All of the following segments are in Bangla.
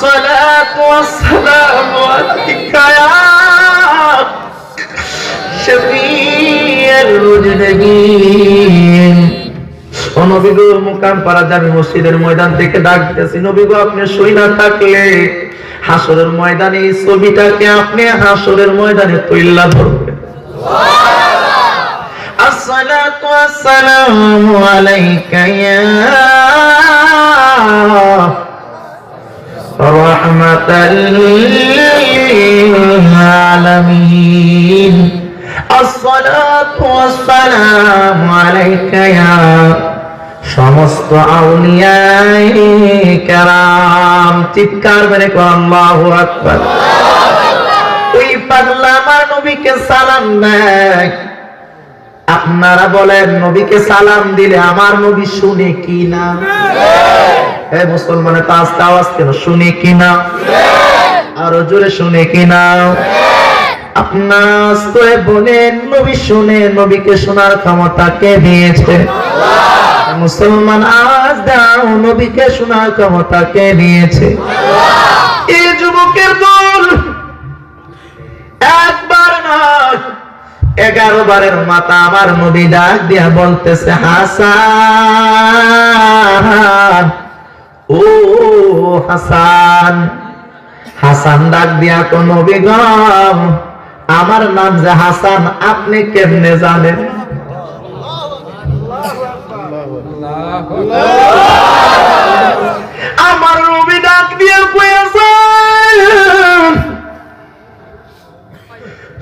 الصلاة والسلام عليك يا شفيع المذنبين ও নবী গো মুকাম পাড়া জামি মসজিদের ময়দান থেকে ডাক দিতেছি নবী গো আপনি সই না থাকলে হাসরের ময়দানে এই ছবিটাকে আপনি হাসরের ময়দানে তৈল্লা ধরবেন الصلاة والسلام عليك يا رحمة للعالمين الصلاة والسلام عليك يا সমস্ত আউলিয়াই কেরাম চিৎকার মেরে কর আল্লাহু আকবার ওই পাগলা আমার নবীকে সালাম দেয় আপনারা বলেন নবীকে সালাম দিলে আমার নবী শুনে কি না মুসলমানের কেন? শুনে কি না? আরও জোরে শুনে কি না? আপনার বলেন নবী শুনে নবীকে শোনার ক্ষমতা কে দিয়েছে? মুসলমান আজ দাও, নবীকে শোনার ক্ষমতা কে দিয়েছে? এই যুবকের দল একবার নয় এগারো বারের মাতা আমার নবী ডাক দিয়া বলতেছে, হাসান ও হাসান হাসান ডাক দিয়া তো নবী গো, আমার নাম যে হাসান, আপনি কেমনে জানেন? আমার নবী ডাক দিয়া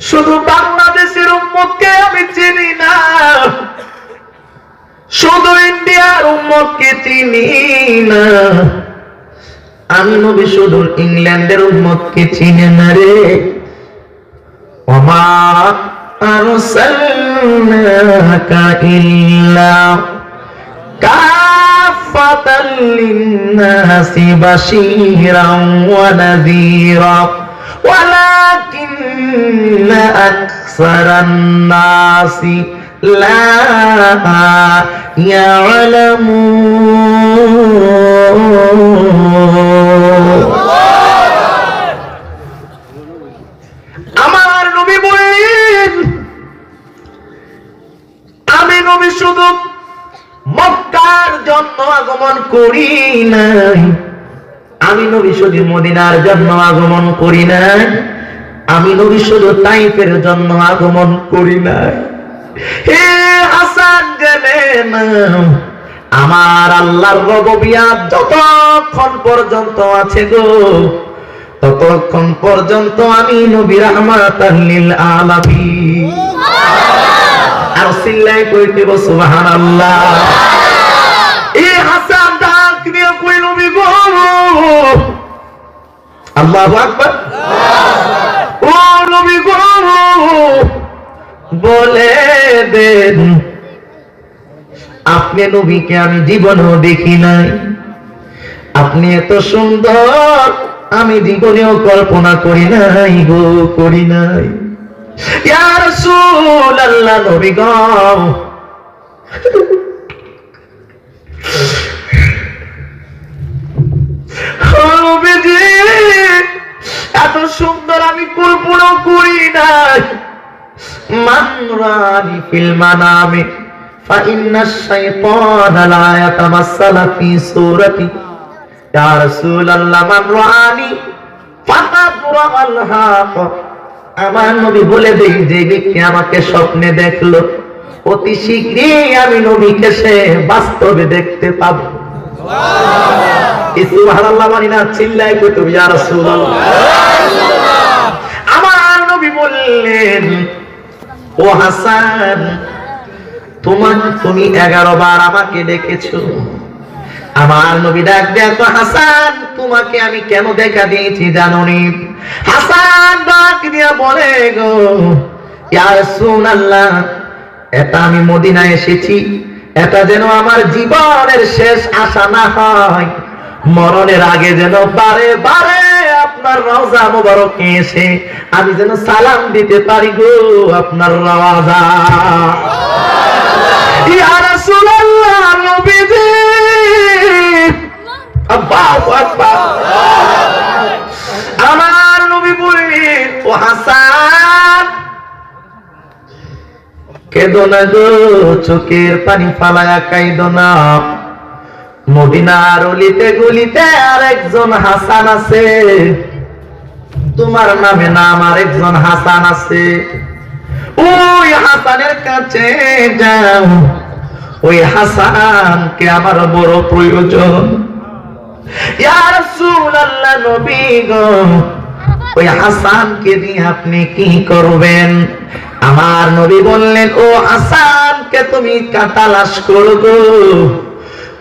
শুধু বাংলাদেশের উম্মতকে আমি চিনি না, শুধু ইন্ডিয়ার উম্মতকে চিনি না। আমি নবী সুদূর ইংল্যান্ডের উম্মতকে চিনে না রে। ওমা আরসালনাকা ইল্লা কাফাতাল লিন-নাসি لا يعلمون আমার নবী বললেন আমি নবী শুধু মক্কার জন্য আগমন করি নাই আমি নবী শুধু মদিনার জন্য আগমন করি নাই আমি নবী শুধু তাইফের জন্য আগমন করি নাই হে হাসান নাও আমার আল্লাহর রববিয়াত যতক্ষণ পর্যন্ত আছে গো ততক্ষণ পর্যন্ত আমি নবী রহমাতাল লিল আলামিন। আর সিল্লাই কইতে বো সুবহানাল্লাহ। এ হাসান ডাক দিয়ে কই নবী গো? আল্লাহু আকবার। ও নবী গো বলে দেন, আপনি নবীকে আমি জীবনেও দেখি নাই। আপনি এত সুন্দর, আমি জীবনেও কল্পনা করি নাই গো, করি নাই। এত সুন্দর আমি কল্পনা করি নাই। মানরানি ফিল মানামে فإن الشيطان لا يتمثل في صورتي يا رسول الله من رآني فقد رأى الحق আমার নবী বলে দেই যে ব্যক্তি আমাকে স্বপ্নে দেখলো অতি শীঘ্রই আমি নবীকে সে বাস্তবে দেখতে পাবো সুবহানাল্লাহ মানি না চিল্লায় কই তুমি ইয়া রাসূলুল্লাহ আমার নবী বললেন ও হাসান, তোমার তুমি এগারো বার আমাকে ডেকেছো। আমার নবী ডাক দেখো হাসান, তোমাকে আমি কেন দেখা দিয়েছি জানো নি হাসান ডাক দিয়া বলে গো রাসূলুল্লাহ, এটা আমি মদিনায় এসেছি, এটা যেন আমার জীবনের শেষ আশা না হয়, মরণের আগে যেন বারে বারে আপনার রাজা মোবারক এসে আমি যেন সালাম দিতে পারি গো আপনার রাজা আমার নবী বললেন, ও হাসান, কেদো না গো, চোখের পানি ফালায়া কাইদ না। মদিনার অলিতে গলিতে আর একজন হাসান আছে। তোমার নামে নাম আর একজন হাসান আছে। ওই হাসানের কাছে যাও। ওই হাসানকে আমার বড় প্রয়োজন। ওই হাসানকে দিয়ে আপনি কি করবেন? আমার নবী বললেন, ও হাসানকে তুমি কাতালাশ করব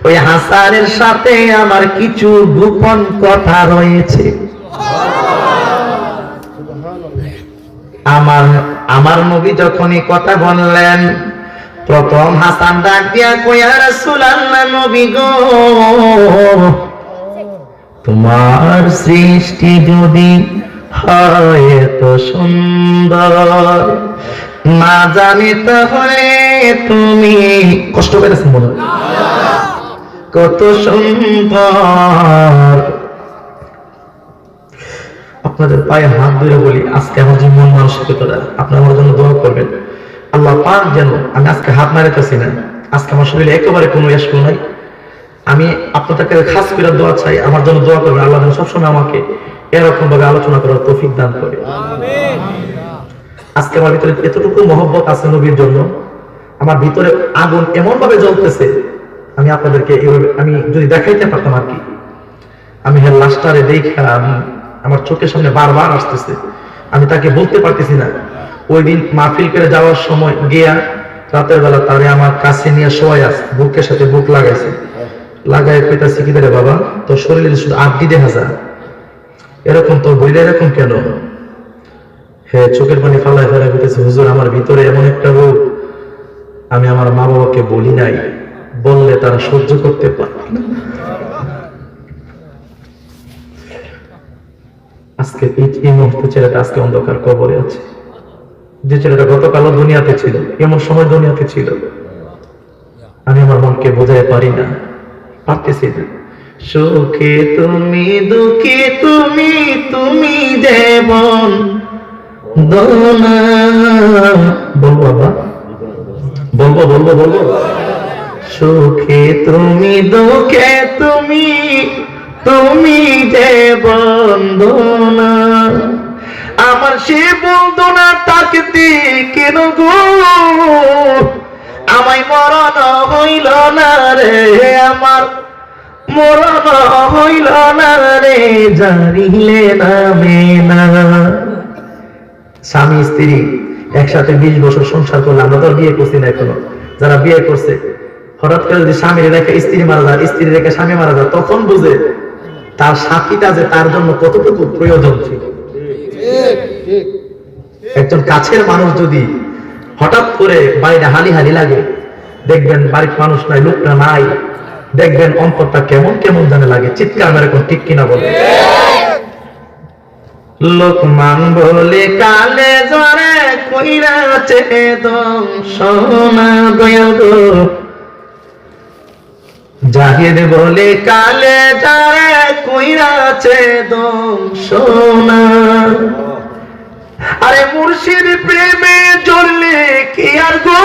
ওই হাসানের সাথে আমার কিছু গোপন কথা রয়েছে। আমার আমার নবী যখন এই কথা বললেন প্রথম হাসান ডাক দিয়া কইয়া রাসূলুল্লাহ নবী গো তোমার সৃষ্টি যদি হয় এত সুন্দর না জানি তাহলে তুমি কষ্ট পেয়েছেন মনে কত সুন্দর। আপনাদের পায়ে হাত ধরে বলি, আজকে আমার মন মানসিকতা আপনার আমার জন্য দোয়া করবেন। আল্লাহ পাক যেন আমি আজকে হাত মারিতেছি না, আজকে আমার শরীরে একেবারে কোনো এসকো নাই। আমি আপনাদের কাছে খাস করে দোয়া চাই, আমার জন্য দোয়া করবেন, আল্লাহ যেন সবসময় আমাকে এরকম ভাবে আলোচনা করার তৌফিক দান করে। আজকে আমার ভিতরে এতটুকু মহব্বত আছে নবীর জন্য, আমার ভিতরে আগুন এমন ভাবে জ্বলতেছে, আমি আপনাদেরকে আমি যদি দেখাইতে পারতাম আর কি। আমি হ্যাঁ লাস্টারে দেখা আমি আমার চোখের সামনে বারবার আসতেছে। আমি তাকে বলতে পারতেছি না। ওই দিন মাহফিল করে যাওয়ার সময় গিয়া রাতের বেলা তারে আমার কাছে নিয়ে শোয়াই আছে বুকের সাথে বুক লাগাইছে। লাগাই কইতাছি, কি রে বাবা, তোর শরীরে শুধু আড্ডি দেখা যায়। এরকম তোর বইলে এরকম কেন? হ্যাঁ চোখের পানি ফালায় ফেলা কইতেছে, হুজুর, আমার ভিতরে এমন একটা রোগ, আমি আমার মা বাবাকে বলি নাই। বললে তারা সহ্য করতে পারবে না। আজকে এই মুহূর্তে ছেলেটা আজকে অন্ধকার কবরে আছে। যে ছেলেটা গতকালও দুনিয়াতে ছিল, এমন সময় দুনিয়াতে ছিল। আমি আমার মনকে বোঝাতে পারি না, পারতেছি না। সুখে তুমি, দুঃখে তুমি তুমি যেমন বলব বাবা বলব বলব বলব? সুখে তুমি, দুঃখে তুমি তুমি যে বন্দনা সে বন্দনা তাকতে, কেন গো? আমায় মরণ হইল না রে, আমার মরণ হইল না রে, জানিলে নামে না স্বামী, স্ত্রী একসাথে বিশ বছর সংসার করলে, আমরা তো বিয়ে করছি না এখনও। যারা বিয়ে করছে, হঠাৎ করে যদি স্বামী রেখে স্ত্রী মারা যায়, স্ত্রী রেখে স্বামী মারা যায়, তখন বুঝে তার সাথীটা যে তার জন্য কতটুকু প্রয়োজন ছিল। একজন কাছের মানুষ যদি হঠাৎ করে বাড়িটা হালি হালি লাগে, দেখবেন বাড়ির মানুষ নাই, লোকটা নাই, দেখবেন অন্তরটা কেমন কেমন জানে লাগে, চিৎকার মেরে কোন ঠিক কিনা বলে। লোকমান বলে, কালে জরে কইরাছে দম সোনা দয়াল গো। জাহিদ বলে, কালে যারে কইরাছে দম সোনা আরে মুর্শিদ প্রেমে জ্বললে কি আর গো?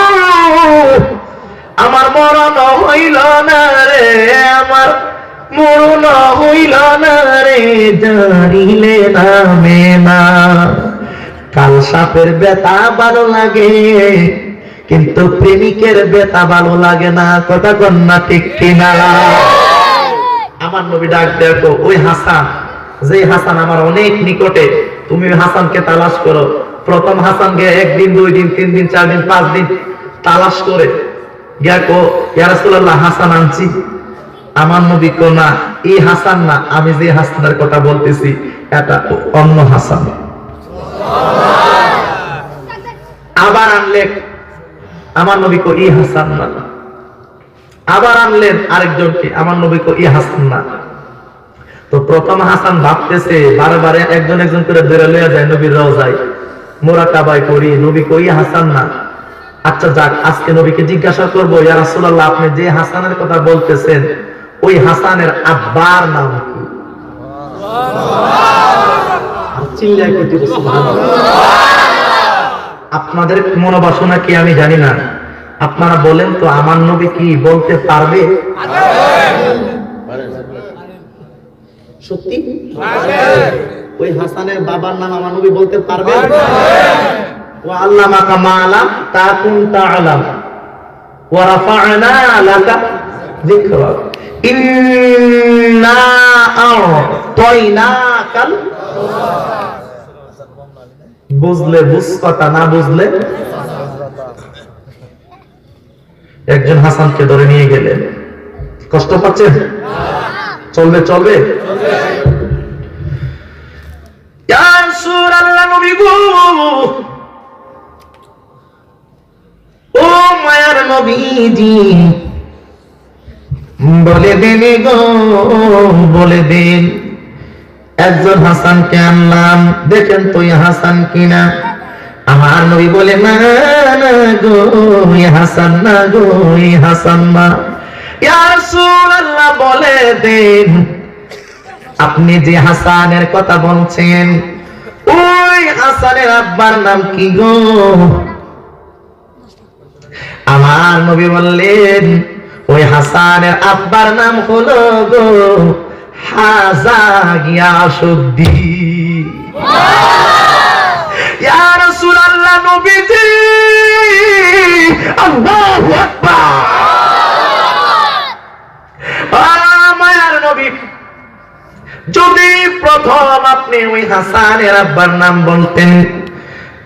আমার মরণ হইল না রে, আমার মরণ হইল না রে, জানিলে নামে না কাল সাপের বেতা ভালো লাগে, কিন্তু প্রেমিকের বেতা ভালো লাগে না, কথা কন্যা ঠিক কিনা। আমার নবী ডাক দেখো ওই হাসান যে হাসান আমার অনেক নিকটে তুমি হাসানকে তালাশ করো। প্রথম হাসানকে একদিন দুই দিন তিন দিন চার দিন পাঁচ দিন তালাশ করে গিয়া কো, ইয়া হাসান আনছি। আমার নবী কো, না এই হাসান না, আমি যে হাসানের কথা বলতেছি, এটা অন্য হাসান। আবার আনলেন, আমার নবী কো ই হাসান না। আবার আনলেন আরেকজনকে, আমার নবী কো ই হাসান না। তো প্রথম হাসান ভাবতেছে বারে বারে একজন একজন করে ধরে লইয়া যায় নবীর রওজায়। মোরা কাবাই করি নবী কই হাসান না। আচ্ছা যাক আজকে নবীকে জিজ্ঞাসা করব ইয়া রাসূলুল্লাহ আপনি যে হাসানের কথা বলতেছেন ওই হাসানের আব্বার নাম কি? আপনাদের মনোবাসনা কি আমি জানি না। আপনারা বলেন তো আমার নবী কি বলতে পারবে। সত্যি? ওই হাসানের বাবার নাম আমার নবী বলতে পারবে? ও আল্লাহ মাকা মালাম তা কুন তাআলাম ওয়া রাফা'না লাকা যিকরাক ইন্না আ'তাইনাকাল। বুঝলে বুঝ না বুঝলে? একজন হাসানকে ধরে নিয়ে গেলেন। কষ্ট পাচ্ছেন? চলবে চলবে। ও মায়ার নবীজি। বলে দেন গো, বলে দিন। একজন হাসানকে আনলাম, দেখেন তুই হাসান কিনা। আমার নবী বলে, না না গো হাসান না গো হাসান না বলে দেন। আপনি যে হাসানের কথা বলছেন, ওই হাসানের আব্বার নাম কি গো? আমার নবী বললেন, ওই হাসানের আব্বার নাম হলো গো হাজা নবীজি, আল্লাহু আকবার মায়ার নবী যদি প্রথম আপনি ওই হাসানের আব্বার নাম বলতেন,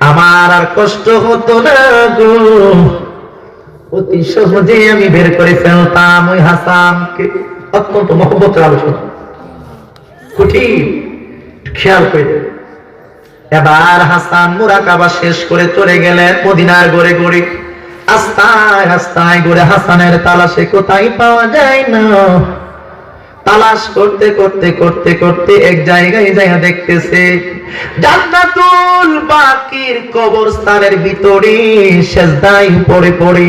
আমার আর কষ্ট হতো না গো। অতি সহজে আমি বের করে ফেলতাম ওই হাসানকে। অত্যন্ত মহব্বতের আলোচনা কঠিন। খেয়াল করে এবার হাসান মুরাকাবা শেষ করে চলে গেলেন মদিনার গড়ে গড়ে। আস্তায় আস্তায় গড়ে হাসানের তালাশে, কোথায় পাওয়া যায় না? তালাশ করতে করতে করতে করতে এক জায়গায় যাইয়া দেখতেছে, জান্নাতুল বাকির কবরস্থানের ভিতরে সেজদায় পড়ে পড়ে।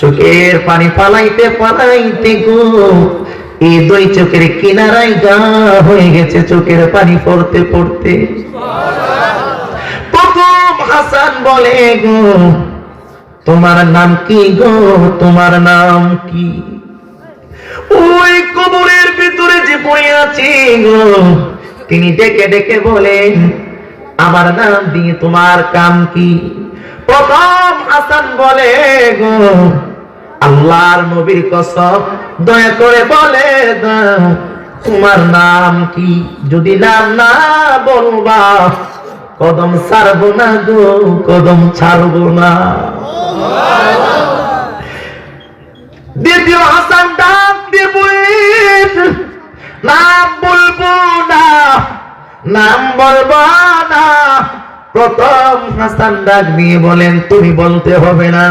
চোখের পানি পালাইতে পালাইতে গো, এই দুই চোখের কিনারায় গা হয়ে গেছে, চোখের পানি পড়তে পড়তে। প্রথম হাসান বলে গো, তোমার নাম কি গো? তোমার নাম কি? ওই কবরের ভিতরে যে পড়ে আছে গো। তিনি ডেকে ডেকে বলেন আমার নাম দিয়ে তোমার কাম কি? প্রথম হাসান বলে, গো, আল্লাহর নবীর কসম, দয়া করে বলে দাও তোমার নাম কি? যদি নাম না বলবা, কদম ছাড়বো না গো, কদম ছাড়বো না। দ্বিতীয় হাসান ডাক দিয়ে বললেন নাম বলব না, নাম বলব না। প্রথম হাসান ডাক দিয়ে বলেন, তুমি বলতে হবে না।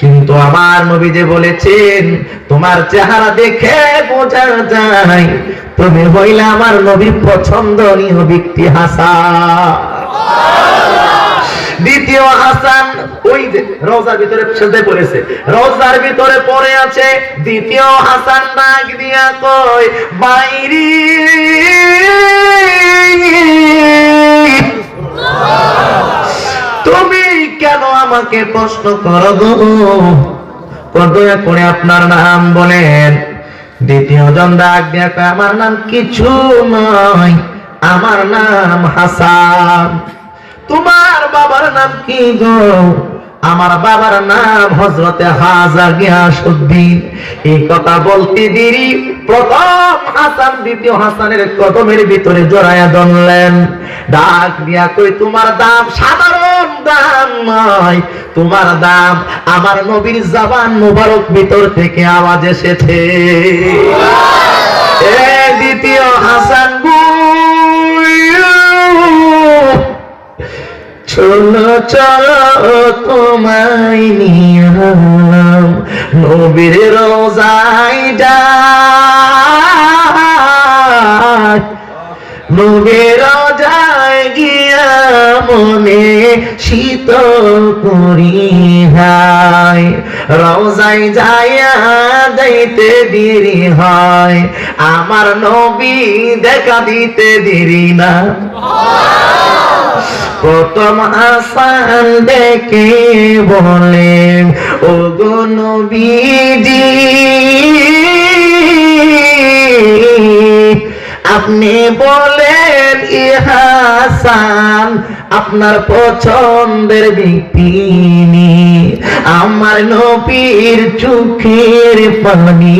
কিন্তু আমার নবী যে বলেছেন, তোমার চেহারা দেখে বোঝা যায়, তুমি হইলে আমার নবীর পছন্দনীয় ব্যক্তি হাসান। দ্বিতীয় হাসান ওই যে রোজার ভিতরে সেজদায় পড়েছে। রোজার ভিতরে পড়ে আছে দ্বিতীয় হাসান নাক দিয়া কই বাইরি তুমি কেন আমাকে প্রশ্ন করো গো? দয়া করে আপনার নাম বলেন। দ্বিতীয় জন ডাক দিয়া কয়, আমার নাম কিছু নয় আমার নাম হাসান। তোমার বাবার নাম কি গো? আমার বাবার নাম হজরতে হাজার গিয়াসুদ্দিন এই কথা বলতে দেরি। প্রথম হাসান, দ্বিতীয় হাসানের কদমের ভিতরে জড়াইয়া ধরলেন। ডাক দিয়া কই তোমার দাম সাধারণ দাম নয়। তোমার দাম আমার নবীর জাবান মুবারক ভিতর থেকে আওয়াজ এসেছে। দ্বিতীয় হাসান চলো চলো তোমায় নিয়ে গেলাম নবীর রোজাই যায় নবীর রোজায় গিয়া মনে শীতল করি হাই রোজাই যাইয়া যাইতে দেরি হয়। আমার নবী দেখা দিতে দেরি না। প্রথম আসান দেখে বলেন ও গো আপনি বলেন ইহাসান আপনার পছন্দের ব্যক্তি আমার নবীর চোখের পানি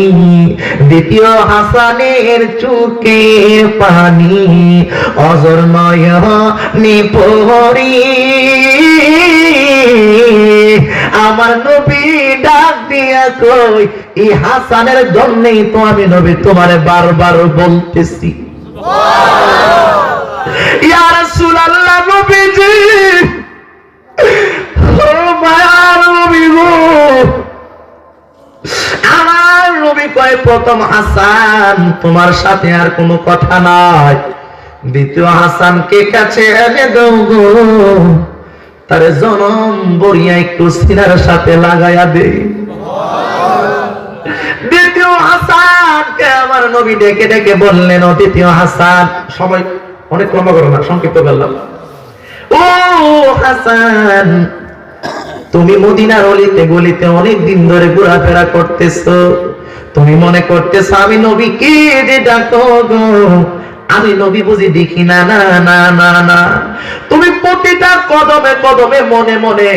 দ্বিতীয় হাসানের চোখের পানি অজর নয় নিপরি আমার নবী ডাক দিয়া কই এই হাসানের জন্যই তো আমি নবী তোমারে বারবার বলতেছি। ইয়া রাসূলুল্লাহ নবীজি কয় প্রথম হাসান, তোমার সাথে আর কোনো কথা নাই। দ্বিতীয় হাসানকে কাছে এনে দাও গো? তারে জনম বরিয়া একটু সিনার সাথে লাগাইয়া দে। হাসান হাসান, তুমি মদিনার অলিতে গলিতে অনেক দিন ধরে ঘোরাফেরা করতেছো। তুমি মনে করতেছো আমি নবী কে যে ডাকো গো? আমি নবী বুঝি দেখি না না না না তুমি প্রতিটা কদমে কদমে মনে মনে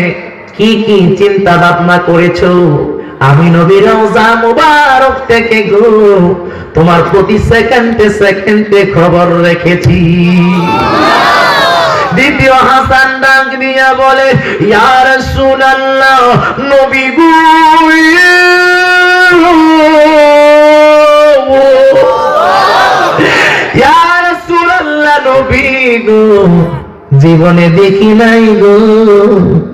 কি কি চিন্তা ভাবনা করেছ? আমি নবীর রওজা মুবারক থেকে গো, তোমার প্রতি সেকেন্ডে সেকেন্ডে খবর রেখেছি। দ্বিতীয় হাসান ডাক দিয়া বলে, ইয়া রাসূলুল্লাহ, নবী গো গো। জীবনে দেখি নাই গো।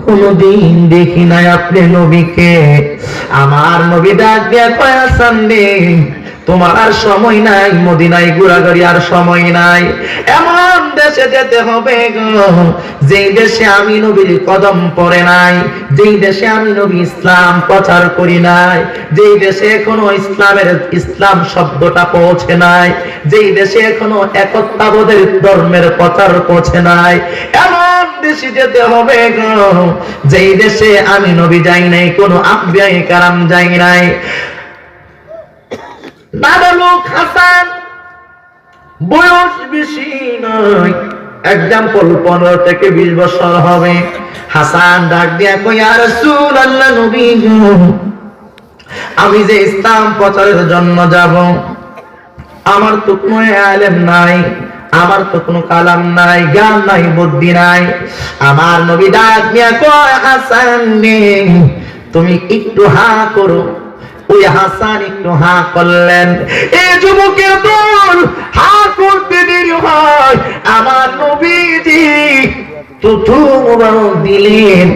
কোনদিন দেখি নাই আপনি নবীকে। আমার নবী ডাক দিয়া হাসান রে তোমার আর সময় নাই, মদিনায় ঘোরাঘুরি আর সময় নাই। এমন দেশে যেতে হবে গো, যেই দেশে আমি নবীর কদম পড়ে নাই, যেই দেশে আমি নবী ইসলাম প্রচার করি নাই, যেই দেশে এখনও ইসলামের ইসলাম শব্দটা পৌঁছে নাই, যেই দেশে এখনও একত্রাবোধের ধর্মের প্রচার পৌঁছে নাই। এমন দেশে যেতে হবে যেই দেশে আমি নবী যাই নাই, কোনো আব্যায় কারাম যাই নাই। নাবালক হাসান, বয়স বেশি নয়। এক্সাম্পল পনেরো থেকে বিশ বছর হবে। হাসান ডাক দিয়া আল্লাহ নবী আমি যে ইসলাম প্রচারের জন্য যাব, আমার তো কোনো আলেম নাই, আমার তো কোনো কালাম নাই, জ্ঞান নাই, বুদ্ধি নাই। আমার নবী ডাক দিয়া কয়, হাসান তুমি একটু হা করো। ওই হাসান একটু হা করলেন এই যুবকের দল হা করতে দেরি হয়। আমার নবীজি তুতু মুবারক দিলেন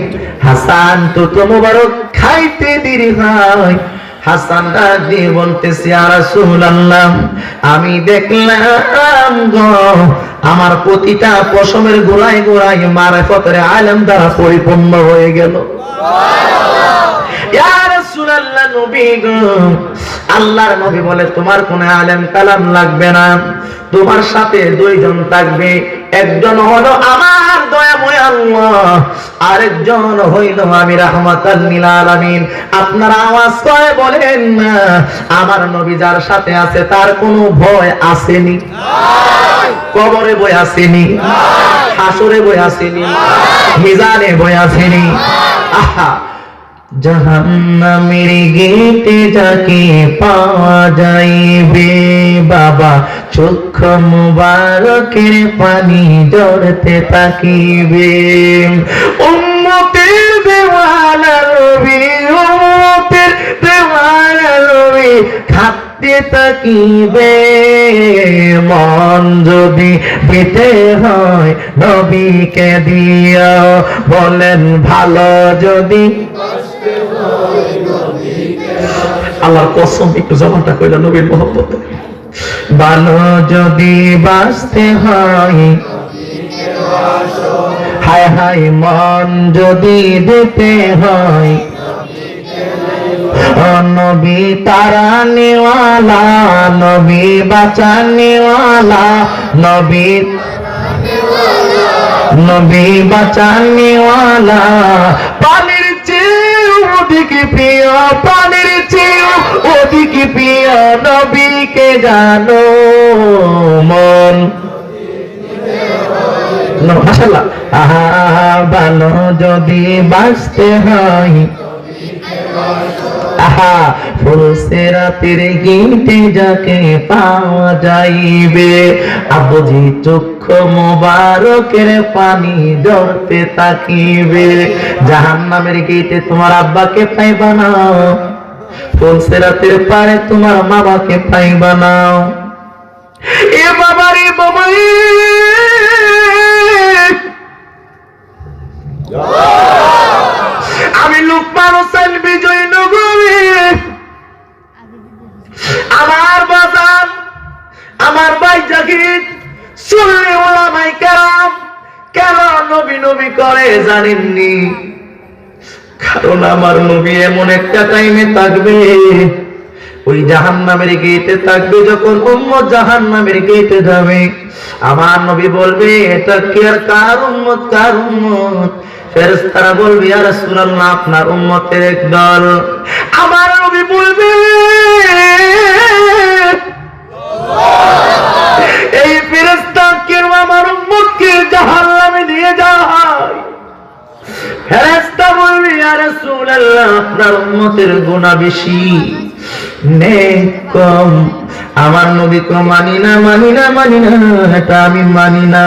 হাসান তুতু মুবারক খাইতে দেরি হয়। হাসান দিয়ে বলতেছি আর রাসূলুল্লাহ আমি দেখলাম গো আমার প্রতিটা পশমের গোড়ায় গোড়ায় মারেফতের আলেম দ্বারা পরিপূর্ণ হয়ে গেল। ইয়া রাসূলুল্লাহ আল্লাহর নবী বলে, তোমার কোন আলেম কালাম লাগবে না। তোমার সাথে দুইজন থাকবে। একজন হলো আমার দয়াময় আল্লাহ, আরেকজন হইল আমি রাহমাতাল লিল আলামিন। আপনারা আওয়াজ করে বলেন না, আমার নবী যার সাথে আছে তার কোনো ভয় আসেনি। কবরে বই আসেনি। হাসরে বই আসেনি। মিজানে বই আসেনি। আহা জাহান্নামের গেটে যাকে পাওয়া যাইবে, বাবা। চক্ষু মুবারকের পানি জড়তে তাকিবে উম্মতের দেওয়ানা রবি দেওয়ানা রবি খাতে তাকিবে মন যদি পেতে হয়, নবীকে দিও বলেন ভালো যদি। আল্লাহর কসম, একটু জমাটা কইলা নবীর মহব্বত। ভালো যদি বাঁচতে হয়, হায় হায় মন যদি দিতে হয় নবী তারা নেওয়ালা, নবী বাঁচানেওয়ালা, নবী নবী বাঁচানিওয়ালা পানির চেয়ে ওদিকে প্রিয় পানির চেয়ে ওদিকে প্রিয় নবীকে জানো মন। ভালো যদি বাঁচতে হয়। আহা ফুলসেরাতের গীতে যাকে পাওয়া যাইবে, আবুজি চক্ষু মোবারকের পানি জড়তে তাকিবে। জাহান্নামের গীতে তোমার আব্বাকে পাইবা না। ফুলসেরাতের পারে তোমার মামাকে পাইবা না। এ বাবা রে বাবা আমি লুকমান হোসেন, বিজয় নগরী। আমার বাজার, আমার ভাই জাগির শুনলে ওলামাই কেরাম, কেন নবী নবী করে জানেননি? কারণ আমার নবী এমন একটা টাইমে থাকবে, ওই জাহান নামের গেটে থাকবে, যখন উম্মত জাহান নামের গেটে যাবে। আমার নবী বলবে, এটা কি আর কার উম্মত কার উম্মত? ফেরেশতারা বলবে, ইয়া রাসূলুল্লাহ, আপনার উম্মতের এক দল। আমার নবী বলবে আমার উম্মতকে জাহান্নামে নিয়ে যায়। ফেরেশতা বলবে আপনার উম্মতের বেশি। আমার মানি না মানি না মানি না, এটা আমি মানি না।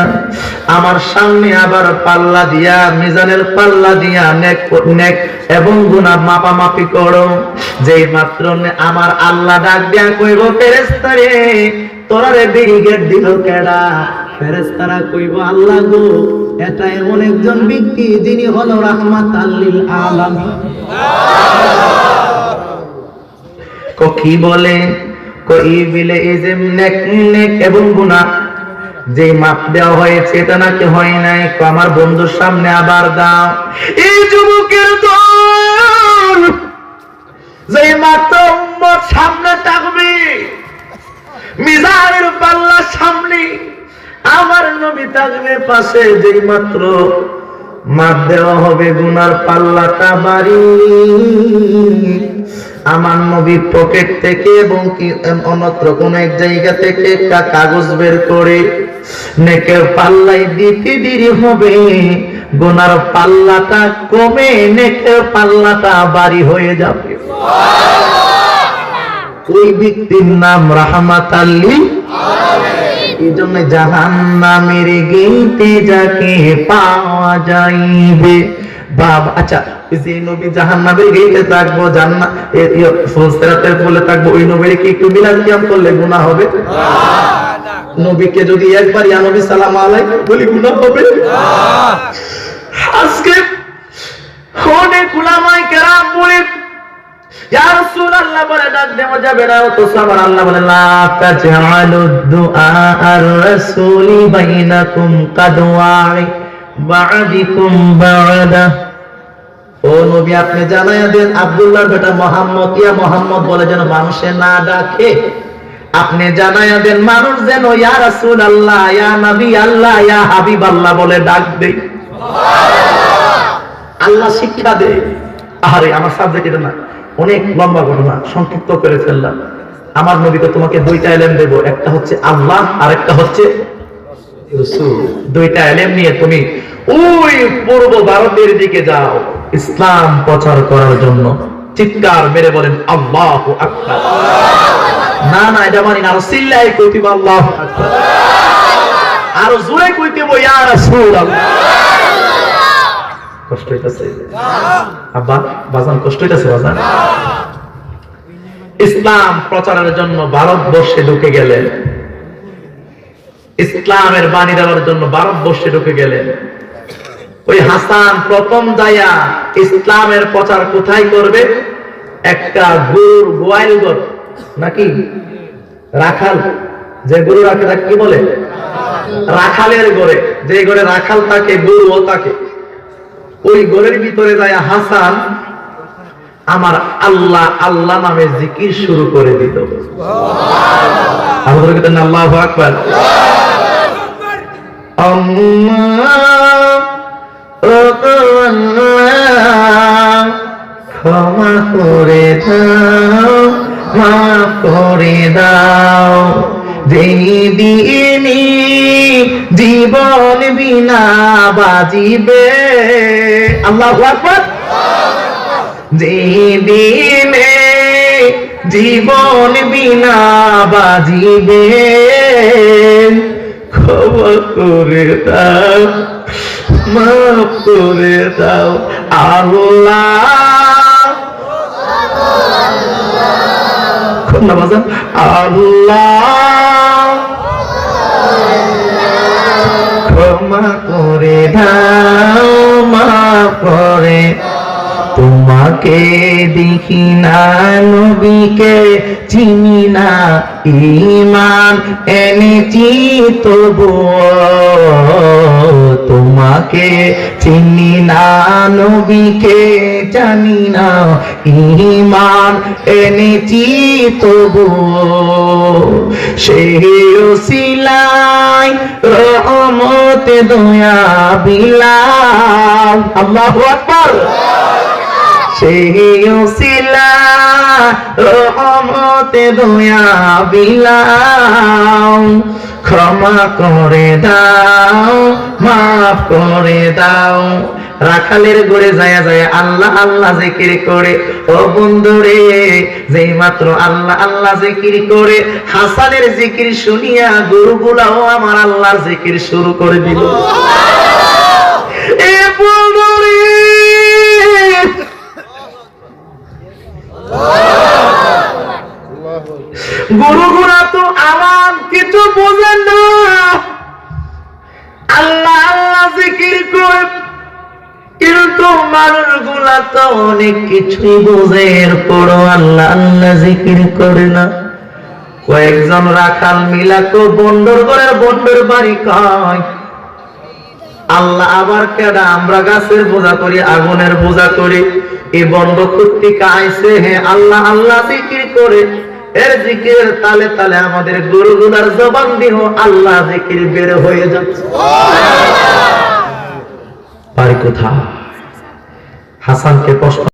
আমার সামনে আবার পাল্লা দিয়া, মিজানের পাল্লা দিয়া নেক নেক এবং গুনাহ মাপামাপি করো। যেই মাত্র আমার আল্লাহ ডাক দিয়া কইব ফেরেশতারে তোরা রে ব্রিগেড দিল কেডা? ফেরেশতারা কইব, আল্লাহ গো এটা এমন একজন ব্যক্তি যিনি হলো রাহমাত আল্লিল আলামিন। কো বলে? কো ই বিলে নেক নেক এবং গুনাহ যে মাপ দেওয়া হয়েছে, এটা নাকি হয় নাই? আমার বন্ধুর সামনে আবার দাও। এই যুবকের দল যে মাত্র সামনে থাকবে মিজানের পাল্লা সামনে আমার নবী থাকবে পাশে যেই মাত্র মাপ দেওয়া হবে গুনার পাল্লাটা বাড়ি। আমার নবী পকেট থেকে এবং অন্যত্র কোন এক জায়গা থেকে একটা কাগজ বের করে নেকের পাল্লাই দিতে দেরি হবে। গোনার পাল্লাটা কমে নেকের পাল্লাটা বাড়ি হয়ে যাবে। ওই ব্যক্তির নাম রাহমাত আল্লী এই জন্য জাহান নামের গেইতে যাকে পাওয়া যাইবে। বাবা আচ্ছা ওই যে নবী গেইতে থাকব জান্নাত থাকব ওই নবীর কি একটু বিলাস কিয়াম করলে গুনাহ হবে? নবীকে যদি একবার ইয়া নবী সালাম আলাইকুম বলি গুনাহ হবে? আজকে অনেক উলামায়ে কেরাম বলে ইয়া বলে ডাক দেওয়া যাবে না তো সাবার আল্লাহ বলে লা তাজআলু দুআ আর রাসূলি বাইনাকুম বা'দিকুম বা'দা। ও নবী, আপনি জানাইয়া দেন, আব্দুল্লাহর বেটা মোহাম্মদ, ইয়া মোহাম্মদ বলে যেন মানুষে না ডাকে। আপনি জানাইয়া দেন, মানুষ যেন ইয়া রাসূলুল্লাহ, ইয়া নবী আল্লাহ ইয়া হাবিব আল্লাহ বলে ডাক দেয়। আল্লাহ শিক্ষা দে আরে আমার সাবজেক্ট এটা না। অনেক লম্বা ঘটনা সংক্ষিপ্ত করে ফেললাম। আমার নবীকে তোমাকে দুইটা এলেম দেব। একটা হচ্ছে আল্লাহ আর একটা হচ্ছে দুইটা এলেম নিয়ে তুমি ওই পূর্ব ভারতের দিকে যাও। ইসলাম প্রচার করার জন্য চিৎকার মেরে বলেন, আল্লাহ আকবার। না না, এটা মানি না। আরও চিল্লাই কইতিব আল্লাহ আকবার। আরও জোরে কইতিব ইয়া রাসূল কষ্ট হইতাছে। আব্বা, বাজান কষ্ট হইতাছে, বাজান? ইসলাম প্রচারের জন্য ভারতবর্ষে ঢুকে গেলেন ইসলামের বাণী দেওয়ার জন্য ভারতবর্ষে ঢুকে গেলেন ওই হাসান প্রথম যাইয়া ইসলামের প্রচার কোথায় করবে? একটা গরুর গোয়াইলগর নাকি? রাখাল। যে গুরু রাখে তাকে কি বলে? রাখালের গড়ে। যে গড়ে রাখাল থাকে গরুও থাকে। ওই গড়ের ভিতরে যায় হাসান আমার আল্লাহ আল্লাহ নামে জিকির শুরু করে দিত আমাদের আল্লাহ আকবার। ক্ষমা করে দাও মাফ করে দাও। দিনই জীবন বিনা বাজিবে। আল্লাহ দিনে জীবন বিনা বাজিবে। ক্ষমা করে দাও, মাফ করে দাও, আল্লাহ। বাজান আল্লাহ। ক্ষমা করে দাও, মাফ করে। তোমাকে দেখি না নবীকে চিনি না। ইমান এনেছি তবুও। তোমাকে চিনি না, নবীকে জানি না ইমান এনেছি তবুও সেই ওসিলাই রহমতে, দয়া বিলাম আল্লাহু আকবার। সেই ওসিলা রহমতে, দয়া বিলাম ক্ষমা করে দাও মাফ করে দাও। রাখালের গড়ে যায় যায় আল্লাহ আল্লাহ জিকির করে। ও বন্ধুরে যেই মাত্র আল্লাহ আল্লাহ জিকির করে হাসানের জিকির শুনিয়া গরুগুলাও আমার আল্লাহর জিকির শুরু করে দিল। এ বন্ধুরে গুরুগুরা অনেক কিছুই বোঝে এরপরও আল্লাহ আল্লাহ জিকির করে না। কয়েকজন রাখাল মিলা তো বন্ডর করে বন্ডর বাড়ি কয়। আল্লাহ আবার কেডা আমরা গাছের বোঝা করি আগুনের বোঝা করি। এই বন্ড কর্তৃক আইসে হ্যাঁ আল্লাহ আল্লাহ জিকির করে। এর জিকির তালে তালে আমাদের গরুগুলার জবান দিহ আল্লাহ জিকির বের হয়ে যাচ্ছে। পারি কোথা হাসানকে প্রশ্ন